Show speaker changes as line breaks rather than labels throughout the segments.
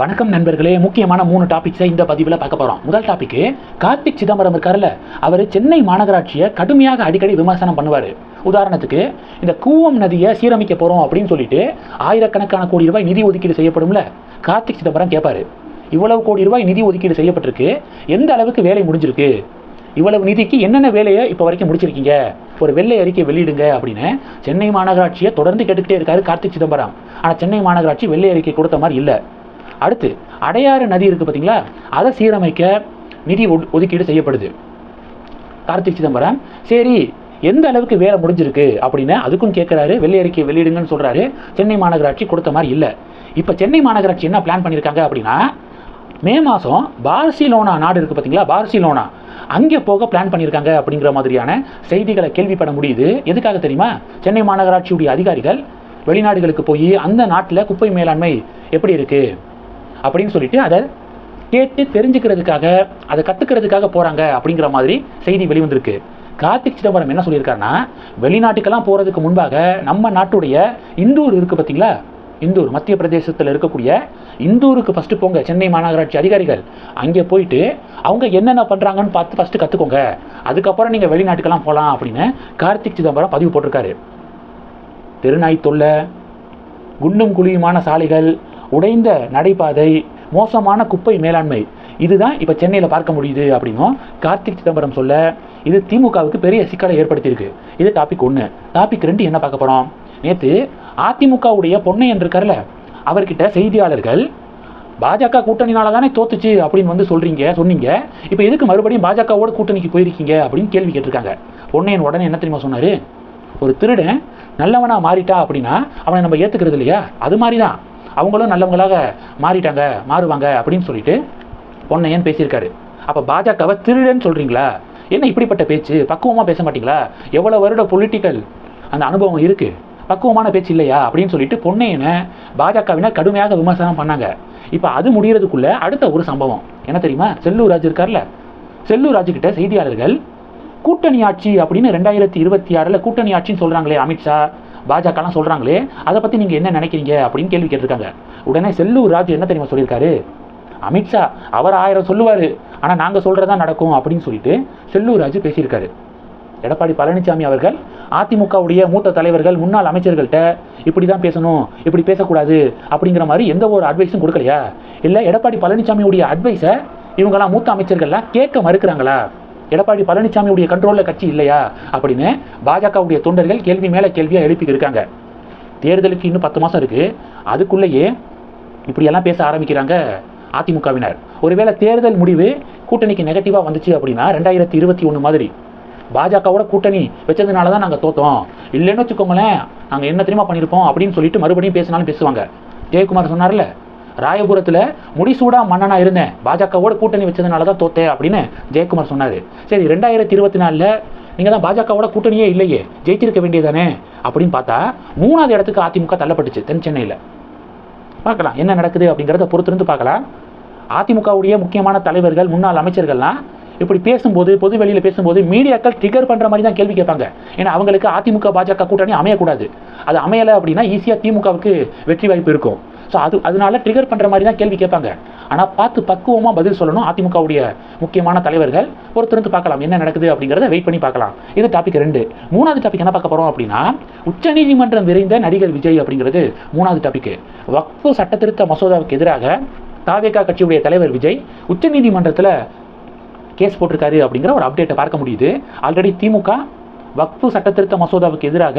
வணக்கம் நண்பர்களே முக்கியமான மூணு டாபிக்ஸை இந்த பதிவில் பார்க்க போகிறோம் முதல் டாபிக் கார்த்திக் சிதம்பரம் இருக்கார்ல அவர் சென்னை மாநகராட்சியை கடுமையாக அடிக்கடி விமர்சனம் பண்ணுவார் உதாரணத்துக்கு இந்த கூவம் நதியை சீரமைக்க போகிறோம் அப்படின்னு சொல்லிட்டு ஆயிரக்கணக்கான கோடி ரூபாய் நிதி ஒதுக்கீடு செய்யப்படும்ல கார்த்திக் சிதம்பரம் கேட்பார் இவ்வளவு கோடி ரூபாய் நிதி ஒதுக்கீடு செய்யப்பட்டிருக்கு எந்த அளவுக்கு வேலை முடிஞ்சிருக்கு இவ்வளவு நிதிக்கு என்னென்ன வேலையை இப்போ வரைக்கும் முடிச்சிருக்கீங்க ஒரு வெள்ளை அறிக்கை வெளியிடுங்க அப்படின்னு சென்னை மாநகராட்சியை தொடர்ந்து கேட்டுக்கிட்டே இருக்காரு கார்த்திக் சிதம்பரம் ஆனால் சென்னை மாநகராட்சி வெள்ளை அறிக்கை கொடுத்த மாதிரி இல்லை அடுத்து அடையாறு நதி இருக்குது பார்த்தீங்களா அதை சீரமைக்க நிதி ஒதுக்கீடு செய்யப்படுது கார்த்திக் சிதம்பரம் சரி எந்த அளவுக்கு வேலை முடிஞ்சிருக்கு அப்படின்னு அதுக்கும் கேட்குறாரு அறிக்கை வெளியிடுங்கன்னு சொல்கிறாரு சென்னை மாநகராட்சி கொடுத்த மாதிரி இல்லை இப்போ சென்னை மாநகராட்சி என்ன பிளான் பண்ணியிருக்காங்க அப்படின்னா மே மாதம் பார்சிலோனா நாடு இருக்குது பார்த்தீங்களா பார்சிலோனா அங்கே போக பிளான் பண்ணியிருக்காங்க அப்படிங்கிற மாதிரியான செய்திகளை கேள்விப்பட முடியுது எதுக்காக தெரியுமா சென்னை மாநகராட்சியுடைய அதிகாரிகள் வெளிநாடுகளுக்கு போய் அந்த நாட்டில் குப்பை மேலாண்மை எப்படி இருக்குது அப்படின்னு சொல்லிட்டு அதை கேட்டு தெரிஞ்சுக்கிறதுக்காக அதை கற்றுக்கிறதுக்காக போகிறாங்க அப்படிங்கிற மாதிரி செய்தி வெளிவந்திருக்கு கார்த்திக் சிதம்பரம் என்ன சொல்லியிருக்காருன்னா வெளிநாட்டுக்கெல்லாம் போகிறதுக்கு முன்பாக நம்ம நாட்டுடைய இந்தூர் இருக்குது பார்த்தீங்களா இந்தூர் மத்திய பிரதேசத்தில் இருக்கக்கூடிய இந்தூருக்கு ஃபஸ்ட்டு போங்க சென்னை மாநகராட்சி அதிகாரிகள் அங்கே போயிட்டு அவங்க என்னென்ன பண்ணுறாங்கன்னு பார்த்து ஃபஸ்ட்டு கற்றுக்கோங்க அதுக்கப்புறம் நீங்கள் வெளிநாட்டுக்கெல்லாம் போகலாம் அப்படின்னு கார்த்திக் சிதம்பரம் பதிவு போட்டிருக்காரு தெருநாய் தொல்லை குண்டும் குழியுமான சாலைகள் உடைந்த நடைபாதை மோசமான குப்பை மேலாண்மை இதுதான் இப்போ சென்னையில் பார்க்க முடியுது அப்படின்னும் கார்த்திக் சிதம்பரம் சொல்ல இது திமுகவுக்கு பெரிய சிக்கலை ஏற்படுத்தியிருக்கு இது டாபிக் ஒன்று டாபிக் ரெண்டு என்ன பார்க்க போகிறோம் நேற்று அதிமுகவுடைய என்று இருக்கார்ல அவர்கிட்ட செய்தியாளர்கள் பாஜக கூட்டணினால தானே தோத்துச்சு அப்படின்னு வந்து சொல்கிறீங்க சொன்னீங்க இப்போ எதுக்கு மறுபடியும் பாஜகவோட கூட்டணிக்கு போயிருக்கீங்க அப்படின்னு கேள்வி கேட்டிருக்காங்க பொன்னையன் உடனே என்ன தெரியுமா சொன்னார் ஒரு திருடன் நல்லவனாக மாறிட்டா அப்படின்னா அவனை நம்ம ஏற்றுக்கிறது இல்லையா அது மாதிரி தான் அவங்களும் நல்லவங்களாக மாறிட்டாங்க மாறுவாங்க அப்படின்னு சொல்லிட்டு பொன்னையன் பேசியிருக்காரு அப்போ பாஜகவை திருடன்னு சொல்கிறீங்களா என்ன இப்படிப்பட்ட பேச்சு பக்குவமாக பேச மாட்டிங்களா எவ்வளோ வருட பொலிட்டிக்கல் அந்த அனுபவம் இருக்குது பக்குவமான பேச்சு இல்லையா அப்படின்னு சொல்லிட்டு பொன்னையனை பாஜகவினர் கடுமையாக விமர்சனம் பண்ணாங்க இப்போ அது முடிகிறதுக்குள்ளே அடுத்த ஒரு சம்பவம் என்ன தெரியுமா செல்லூர் ராஜ் இருக்கார்ல செல்லூர் ராஜுக்கிட்ட செய்தியாளர்கள் கூட்டணி ஆட்சி அப்படின்னு ரெண்டாயிரத்தி இருபத்தி ஆறில் கூட்டணி ஆட்சின்னு சொல்கிறாங்களே அமித்ஷா பாஜகலாம் சொல்கிறாங்களே அதை பற்றி நீங்கள் என்ன நினைக்கிறீங்க அப்படின்னு கேள்வி கேட்டிருக்காங்க உடனே செல்லூர் ராஜு என்ன தெரியுமா சொல்லியிருக்காரு அமித்ஷா அவர் ஆயிரம் சொல்லுவார் ஆனால் நாங்கள் சொல்கிறதா நடக்கும் அப்படின்னு சொல்லிட்டு செல்லூர் ராஜு பேசியிருக்காரு எடப்பாடி பழனிசாமி அவர்கள் அதிமுகவுடைய மூத்த தலைவர்கள் முன்னாள் அமைச்சர்கள்ட்ட இப்படி தான் பேசணும் இப்படி பேசக்கூடாது அப்படிங்கிற மாதிரி எந்த ஒரு அட்வைஸும் கொடுக்கலையா இல்லை எடப்பாடி பழனிசாமியுடைய அட்வைஸை இவங்கெல்லாம் மூத்த அமைச்சர்கள்லாம் கேட்க மறுக்கிறாங்களா எடப்பாடி பழனிசாமியுடைய கண்ட்ரோலில் கட்சி இல்லையா அப்படின்னு பாஜகவுடைய தொண்டர்கள் கேள்வி மேலே கேள்வியாக எழுப்பி இருக்காங்க தேர்தலுக்கு இன்னும் பத்து மாதம் இருக்குது அதுக்குள்ளேயே இப்படியெல்லாம் பேச ஆரம்பிக்கிறாங்க அதிமுகவினர் ஒருவேளை தேர்தல் முடிவு கூட்டணிக்கு நெகட்டிவாக வந்துச்சு அப்படின்னா ரெண்டாயிரத்தி இருபத்தி ஒன்று மாதிரி பாஜகவோட கூட்டணி வச்சதுனால தான் நாங்கள் தோத்தோம் இல்லைன்னு வச்சுக்கோங்களேன் நாங்கள் என்ன தெரியுமா பண்ணியிருப்போம் அப்படின்னு சொல்லிட்டு மறுபடியும் பேசினாலும் பேசுவாங்க ஜெயக்குமார் சொன்னார்ல ராயபுரத்தில் முடிசூடா மன்னனாக இருந்தேன் பாஜகவோட கூட்டணி வச்சதுனால தான் தோத்தேன் அப்படின்னு ஜெயக்குமார் சொன்னார் சரி ரெண்டாயிரத்தி இருபத்தி நாலில் நீங்கள் தான் பாஜகவோட கூட்டணியே இல்லையே ஜெயிச்சிருக்க வேண்டியதானே அப்படின்னு பார்த்தா மூணாவது இடத்துக்கு அதிமுக தள்ளப்பட்டுச்சு தென் சென்னையில் பார்க்கலாம் என்ன நடக்குது அப்படிங்கிறத பொறுத்திருந்து பார்க்கலாம் அதிமுகவுடைய முக்கியமான தலைவர்கள் முன்னாள் அமைச்சர்கள்லாம் இப்படி பேசும்போது பொது வெளியில் பேசும்போது மீடியாக்கள் ட்ரிகர் பண்ணுற மாதிரி தான் கேள்வி கேட்பாங்க ஏன்னா அவங்களுக்கு அதிமுக பாஜக கூட்டணி அமையக்கூடாது அது அமையலை அப்படின்னா ஈஸியாக திமுகவுக்கு வெற்றி வாய்ப்பு இருக்கும் ஸோ அது அதனால ட்ரிகர் பண்ணுற மாதிரி தான் கேள்வி கேட்பாங்க ஆனால் பார்த்து பக்குவமாக பதில் சொல்லணும் அதிமுகவுடைய முக்கியமான தலைவர்கள் ஒருத்தர் வந்து பார்க்கலாம் என்ன நடக்குது அப்படிங்கிறத வெயிட் பண்ணி பார்க்கலாம் இது டாபிக் ரெண்டு மூணாவது டாபிக் என்ன பார்க்க போகிறோம் அப்படின்னா உச்சநீதிமன்றம் விரைந்த நடிகர் விஜய் அப்படிங்கிறது மூணாவது டாபிக் வக்ஃபு சட்டத்திருத்த மசோதாவுக்கு எதிராக தாவேகா கட்சியுடைய தலைவர் விஜய் உச்சநீதிமன்றத்தில் கேஸ் போட்டிருக்காரு அப்படிங்கிற ஒரு அப்டேட்டை பார்க்க முடியுது ஆல்ரெடி திமுக வக்ஃபு சட்டத்திருத்த மசோதாவுக்கு எதிராக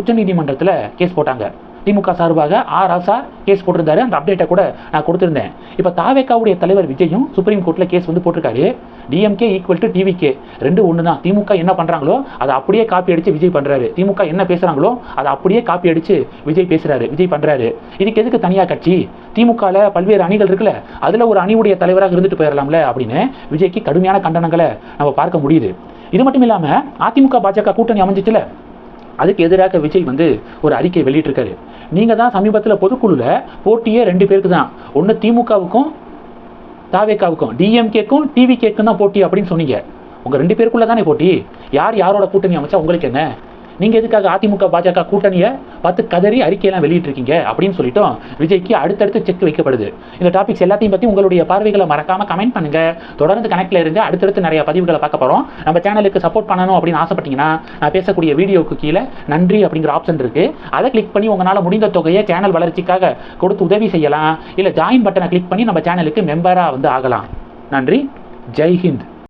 உச்சநீதிமன்றத்தில் கேஸ் போட்டாங்க திமுக சார்பாக ஆர் ராசா கேஸ் போட்டிருந்தாரு அந்த அப்டேட்டை கூட நான் கொடுத்துருந்தேன் இப்போ தாவேக்காவுடைய தலைவர் விஜயும் சுப்ரீம் கோர்ட்டில் கேஸ் வந்து போட்டிருக்காரு டிஎம்கே ஈக்குவல் டு டிவிகே ரெண்டு ஒன்று தான் திமுக என்ன பண்ணுறாங்களோ அதை அப்படியே காப்பி அடித்து விஜய் பண்ணுறாரு திமுக என்ன பேசுகிறாங்களோ அதை அப்படியே காப்பி அடித்து விஜய் பேசுகிறாரு விஜய் பண்ணுறாரு இதுக்கு எதுக்கு தனியாக கட்சி திமுகவில் பல்வேறு அணிகள் இருக்குல்ல அதில் ஒரு அணியுடைய தலைவராக இருந்துட்டு போயிடலாம்ல அப்படின்னு விஜய்க்கு கடுமையான கண்டனங்களை நம்ம பார்க்க முடியுது இது மட்டும் இல்லாமல் அதிமுக பாஜக கூட்டணி அமைஞ்சிச்சுல அதுக்கு எதிராக விஜய் வந்து ஒரு அறிக்கை வெளியிட்டிருக்காரு நீங்கள் தான் சமீபத்தில் பொதுக்குழுவில் போட்டியே ரெண்டு பேருக்கு தான் ஒன்று திமுகவுக்கும் தாவேக்காவுக்கும் டிஎம்கேக்கும் டிவிகேக்கும் தான் போட்டி அப்படின்னு சொன்னீங்க உங்கள் ரெண்டு பேருக்குள்ளே தானே போட்டி யார் யாரோட கூட்டணி அமைச்சா உங்களுக்கு என்ன நீங்கள் எதுக்காக அதிமுக பாஜக கூட்டணியை பார்த்து கதறி அறிக்கையெல்லாம் வெளியிட்டிருக்கீங்க அப்படின்னு சொல்லிட்டோம் விஜய்க்கு அடுத்தடுத்து செக் வைக்கப்படுது இந்த டாபிக்ஸ் எல்லாத்தையும் பற்றி உங்களுடைய பார்வைகளை மறக்காமல் கமெண்ட் பண்ணுங்கள் தொடர்ந்து கனெக்ட்ல இருந்து அடுத்தடுத்து நிறைய பதிவுகளை பார்க்க போகிறோம் நம்ம சேனலுக்கு சப்போர்ட் பண்ணணும் அப்படின்னு ஆசைப்பட்டீங்கன்னா நான் பேசக்கூடிய வீடியோவுக்கு கீழே நன்றி அப்படிங்கிற ஆப்ஷன் இருக்குது அதை கிளிக் பண்ணி உங்களால் முடிந்த தொகையை சேனல் வளர்ச்சிக்காக கொடுத்து உதவி செய்யலாம் இல்லை ஜாயின் பட்டனை கிளிக் பண்ணி நம்ம சேனலுக்கு மெம்பராக வந்து ஆகலாம் நன்றி ஜெய்ஹிந்த்